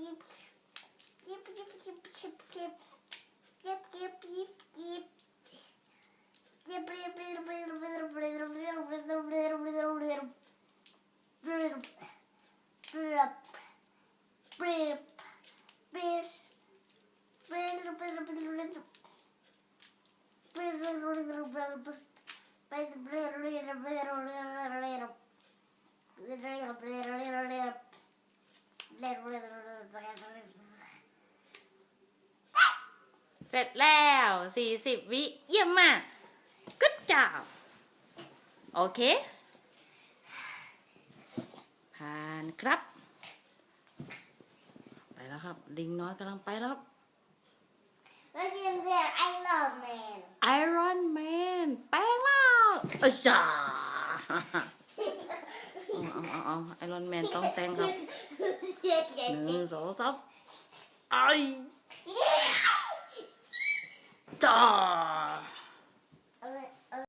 yip. Yip yip yip yip yip. Yip yip yip yip. Yep. เสร็จแล้วสี่สิบวิเยี่ยมมาก good job โอเค ผ่านครับ ไปแล้วครับ ลิงน้อยกำลังไปแล้วครับ Let's invent Iron Man. Iron Man แปลงแล้วอ้ยจ้าเอาเอาเอาไอรอนแมนต้องแต่งครับ 走走，哎，走。